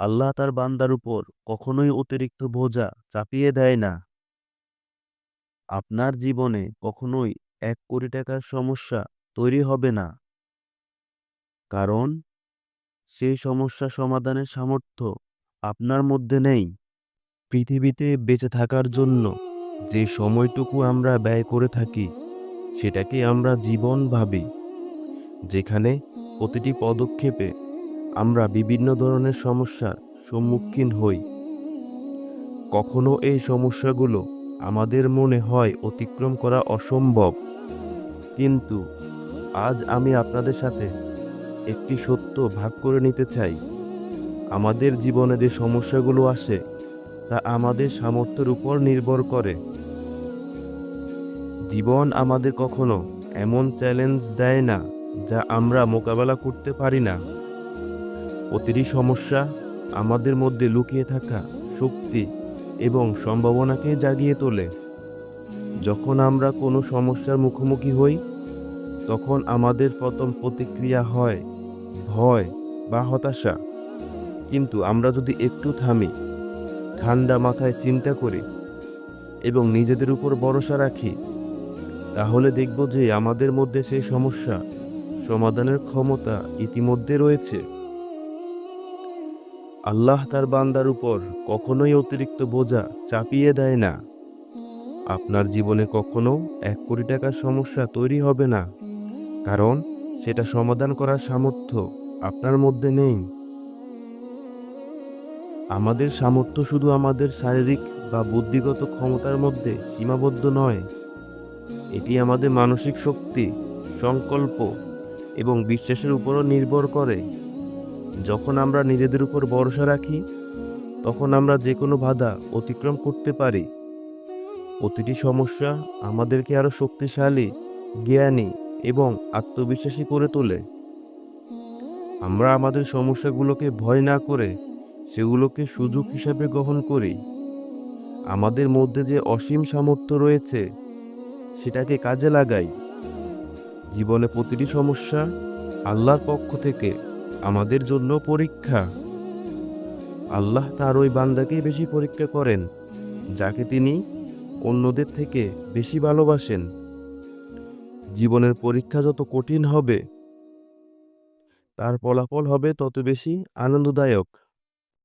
আল্লাহ তার বান্দার উপর কখনোই অতিরিক্ত বোঝা চাপিয়ে দেয় না। আপনার জীবনে কখনোই এক কোটি টাকার সমস্যা তৈরি হবে না। কারণ সেই সমস্যা সমাধানের সামর্থ্য আপনার মধ্যে নেই। পৃথিবীতে বেঁচে থাকার জন্য যে সময়টুকু আমরা ব্যয় করে থাকি সেটাকে আমরা জীবন ভাবি, যেখানে প্রতিটি পদক্ষেপে আমরা বিভিন্ন ধরনের সমস্যার সম্মুখীন হই। কখনো এই সমস্যাগুলো আমাদের মনে হয় অতিক্রম করা অসম্ভব। কিন্তু আজ আমি আপনাদের সাথে একটি সত্য ভাগ করে নিতে চাই। আমাদের জীবনে যে সমস্যাগুলো আসে, তা আমাদের সামর্থ্যের উপর নির্ভর করে। জীবন আমাদের কখনো এমন চ্যালেঞ্জ দেয় না, যা আমরা মোকাবেলা করতে পারি না। প্রতিটি সমস্যা, আমাদের মধ্যে লুকিয়ে থাকা শক্তি এবং সম্ভাবনাকে জাগিয়ে তোলে। যখন আমরা কোনো সমস্যার মুখোমুখি হই, তখন আমাদের প্রথম প্রতিক্রিয়া হয় ভয় বা হতাশা। কিন্তু আমরা যদি একটু থামি, ঠান্ডা মাথায় চিন্তা করি এবং নিজেদের উপর ভরসা রাখি, তাহলে দেখব যে আমাদের মধ্যে সেই সমস্যা সমাধানের ক্ষমতা ইতিমধ্যে রয়েছে। আল্লাহ তার বান্দার উপর কখনোই অতিরিক্ত বোঝা চাপিয়ে দেয় না। আপনার জীবনে কখনো এক কোটি টাকার সমস্যা তৈরি হবে না, কারণ সেটা সমাধান করার সামর্থ্য আপনার মধ্যে নেই। আমাদের সামর্থ্য শুধু আমাদের শারীরিক বা বুদ্ধিগত ক্ষমতার মধ্যে সীমাবদ্ধ নয়। এটি আমাদের মানসিক শক্তি, সংকল্প এবং বিশ্বাসের উপরও নির্ভর করে। যখন আমরা নিজেদের উপর ভরসা রাখি, তখন আমরা যে কোনো বাধা অতিক্রম করতে পারি। প্রতিটি সমস্যা আমাদেরকে আরও শক্তিশালী, জ্ঞানী এবং আত্মবিশ্বাসী করে তোলে। আমরা আমাদের সমস্যাগুলোকে ভয় না করে সেগুলোকে সুযোগ হিসাবে গ্রহণ করি। আমাদের মধ্যে যে অসীম সামর্থ্য রয়েছে, সেটাকে কাজে লাগাই। জীবনে প্রতিটি সমস্যা আল্লাহর পক্ষ থেকে আমাদের জন্য পরীক্ষা। আল্লাহ তার ওই বান্দাকেই বেশি পরীক্ষা করেন, যাকে তিনি অন্যদের থেকে বেশি ভালোবাসেন। জীবনের পরীক্ষা যত কঠিন হবে, তার ফলাফল হবে তত বেশি আনন্দদায়ক।